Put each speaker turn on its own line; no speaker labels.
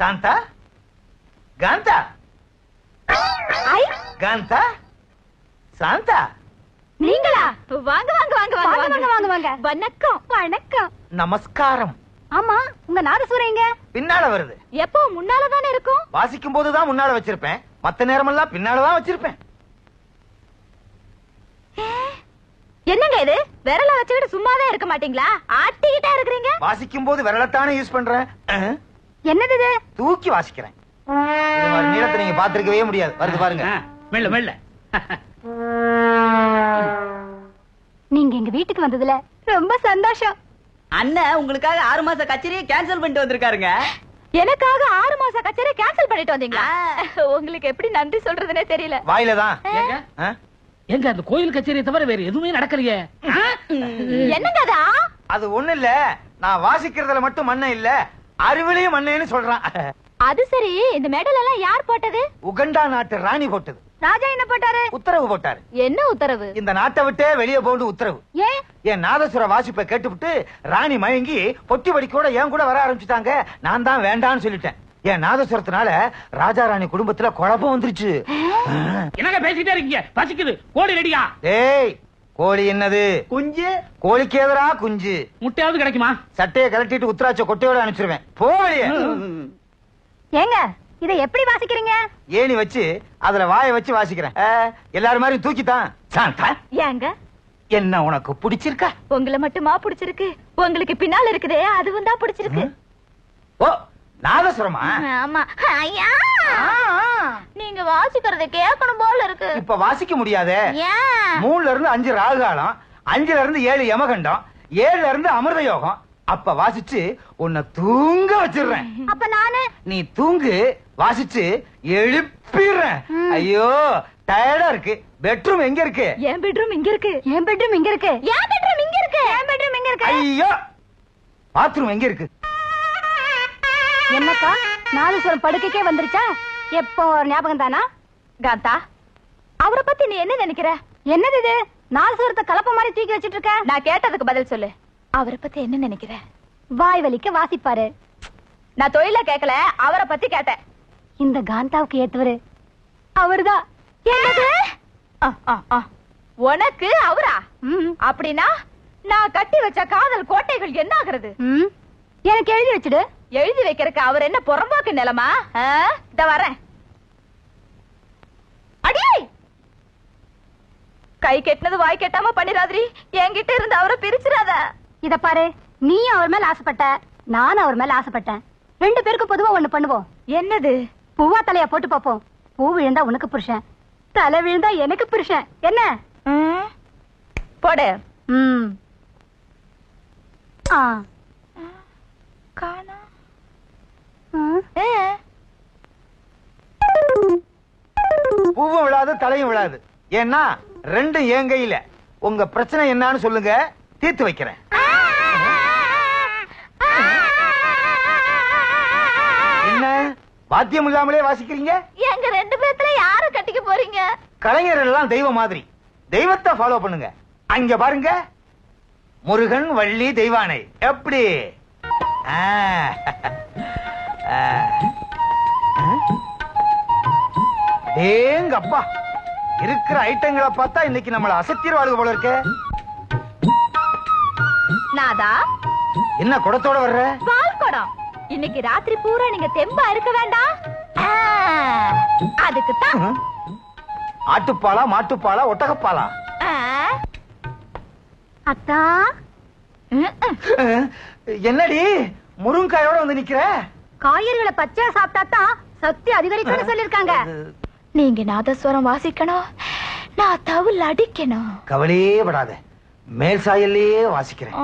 சாந்தா? காந்தா?
ஐ?
காந்தா? சாந்தா?
நீங்களா? வாங்க வாங்க வாங்க வாங்க வாங்க வாங்க. வாங்க வணக்கம். வணக்கம்.
நமஸ்காரம்.
ஆமா உங்க நாதசுரம் எங்க?
பின்னால வருது.
எப்போ? முன்னால தானே இருக்கும்?
வாசிக்கும் போதுதான் முன்னால வச்சிருப்பேன். மத்த நேரமெல்லாம் பின்னாலதான் வச்சிருப்பேன்.
என்னங்க இது? விரல வச்சுக்கிட்டு சும்மாவே இருக்க மாட்டீங்களா? ஆட்டிக்கிட்டே இருக்கிறீங்க?
வாசிக்கும் போது விரலத்தானே யூஸ் பண்றேன்.
என்னது இது?
தூக்கி வாசிக்கிறேன். இது மாதிரி நீளத்தை நீங்க பாத்திருக்கவே முடியாது. வருது பாருங்க.
மெல்ல மெல்ல.
நீங்க எங்க வீட்டுக்கு வந்ததுல ரொம்ப சந்தோஷம்.
அண்ணன் உங்களுக்காக ஆறு மாச கச்சேரியை கேன்சல் பண்ணிட்டு வந்திருக்காருங்க.
எனக்காக ஆறு மாச கச்சேரி கேன்சல் பண்ணிட்டு வந்தீங்களா? உங்களுக்கு எப்படி நன்றி சொல்றதுனே தெரியல.
வாயில தான்.
ஏங்க எங்க? அந்த கோயில் கச்சேரியை தவிர வேற எதுவுமே நடக்கலையே?
என்னங்க அதா?
அது ஒண்ணு இல்ல நான் வாசிக்கிறதுல மட்டும் மண்ணை இல்ல. அறிவிலையும் மண்ணேன்னு சொல்றான்.
அது சரி இந்த மெடல் எல்லாம் யார் போட்டது?
உகண்டா நாட்டு ராணி போட்டது.
ராஜா என்ன போட்டாரு?
உத்தரவு போட்டாரு.
என்ன உத்தரவு?
இந்த நாட்டை விட்டே வெளியே போண்டு உத்தரவு.
ஏன்
என் நாதசுர வாசிப்பை கேட்டுவிட்டு ராணி மயங்கி பொட்டி வடிக்கோட என் கூட வர ஆரம்பிச்சுட்டாங்க. நான் தான் வேண்டான்னு சொல்லிட்டேன். என் நாதசுரத்தினால ராஜா ராணி குடும்பத்துல குழப்பம் வந்துருச்சு.
என்னங்க பேசிட்டே இருக்கீங்க? பசிக்குது. கோழி ரெடியா?
ஏய் கோழி என்னது?
குஞ்சு.
கோழிக்கு எதிரா குஞ்சு?
முட்டையாவது கிடைக்குமா?
சட்டையை கலட்டிட்டு உத்தராட்ச கொட்டையோட அனுப்பிச்சிருவேன். போ வெளியே
ஏங்க இத எப்படி வாசிக்கிறீங்க?
ஏணி வச்சு அதுல வாயை வச்சு வாசிக்கிறேன். எல்லாரும் மாதிரி தூக்கித்தான்.
ஏங்க?
என்ன உனக்கு பிடிச்சிருக்கா?
உங்களை மட்டுமா பிடிச்சிருக்கு? உங்களுக்கு பின்னால இருக்குதே அதுவும் தான் பிடிச்சிருக்கு.
ஓ நாதசுரமா
ஆமா. ஐயா! நீங்க வாசிக்கிறத கேட்கணும் போல இருக்கு.
இப்ப வாசிக்க முடியாதே. மூணுல இருந்து அஞ்சு ராகுகாலம் அஞ்சுல இருந்து ஏழு யமகண்டம் ஏழுல இருந்து அமிர்த யோகம். அப்ப வாசிச்சு உன்னை தூங்க வச்சிடுறேன்.
அப்ப நானு?
நீ தூங்கு வாசிச்சு எழுப்பிடுறேன். ஐயோ டயர்டா இருக்கு. பெட்ரூம் எங்க இருக்கு?
என் பெட்ரூம் இங்க இருக்கு. என் பெட்ரூம் இங்க இருக்கு. என் பெட்ரூம் இங்க இருக்கு. என் பெட்ரூம் இங்க இருக்கு.
ஐயோ பாத்ரூம் எங்க இருக்கு?
என்னக்கா நாலுசுரம் படுக்கைக்கே வந்துருச்சா? எப்போ ஒரு ஞாபகம் தானா? காந்தா அவரை பத்தி நீ என்ன நினைக்கிற? என்னது இது? நாலு சூரத்தை கலப்ப மாதிரி தூக்கி வச்சிட்டு இருக்க நான் கேட்டதுக்கு பதில் சொல்லு. அவரை பத்தி என்ன நினைக்கிற? வாய் வலிக்க வாசிப்பாரு. நான் தொழில கேட்கல அவரை பத்தி கேட்டேன். இந்த காந்தாவுக்கு ஏத்தவரு அவர்தான். என்னது. உனக்கு அவரா? அப்படின்னா நான் கட்டி வச்ச காதல் கோட்டைகள் என்ன ஆகுறது எனக்கு எழுதி வச்சுடு. எழுதி வைக்கிறதுக்கு அவர் என்ன புறம்போக்கு நிலமா? இத வரேன். அடி! கை கெட்டினது வாய் கெட்டாம பண்ணிராதிரி. என்கிட்ட இருந்து அவரை பிரிச்சிடாத இத பாரு நீ அவர் மேல ஆசைப்பட்ட நானும் அவர் மேல ஆசைப்பட்டேன். ரெண்டு பேருக்கும் பொதுவா ஒண்ணு பண்ணுவோம். என்னது? பூவா தலையா போட்டு பாப்போம் பூ விழுந்தா உனக்கு புருஷன். தலை விழுந்தா எனக்கு புருஷன். என்ன? போடு. ம். ஆ.
பூவும் விழாது தலையும் விழாது. ஏன்னா ரெண்டும் என் கையில உங்க பிரச்சனை என்னன்னு சொல்லுங்க தீர்த்து வைக்கிறேன். என்ன? வாத்தியம் இல்லாமலே வாசிக்கிறீங்க?
எங்க ரெண்டு பேத்துல யார கட்டிக்க போறீங்க?
கலைஞர் எல்லாம் தெய்வம் மாதிரி. தெய்வத்தை ஃபாலோ பண்ணுங்க. அங்க பாருங்க. முருகன் வள்ளி தெய்வானை. எப்படி? ஆ. ஏங்க அப்பா இருக்கிற ஐட்டங்களை பார்த்தா இன்னைக்கு நம்மள அசத்திடுவாளுக போல இருக்க.
நாதா?
என்ன குடத்தோட வர்ற?
பால் குடம். இன்னைக்கு ராத்திரி பூரா நீங்க தெம்பா இருக்க வேண்டாம். ஆ, அதுக்கு தான்
ம்ஹும். ஆட்டுப்பாலா மாட்டுப்பாலா ஒட்டகப்பாலா?
அத்தா.
என்னடி முருங்காயோட வந்து நிக்கிற?
காய்கறிகளை பச்சையா சாப்பிட்டா தான் சக்தி அதிகரிக்கும்னு சொல்லிருக்காங்க நீங்க நாதஸ்வரம் வாசிக்கணும் நான் தவில் அடிக்கணும்.
கவலையே படாத. மேல் சாயல்லையே வாசிக்கிறேன்.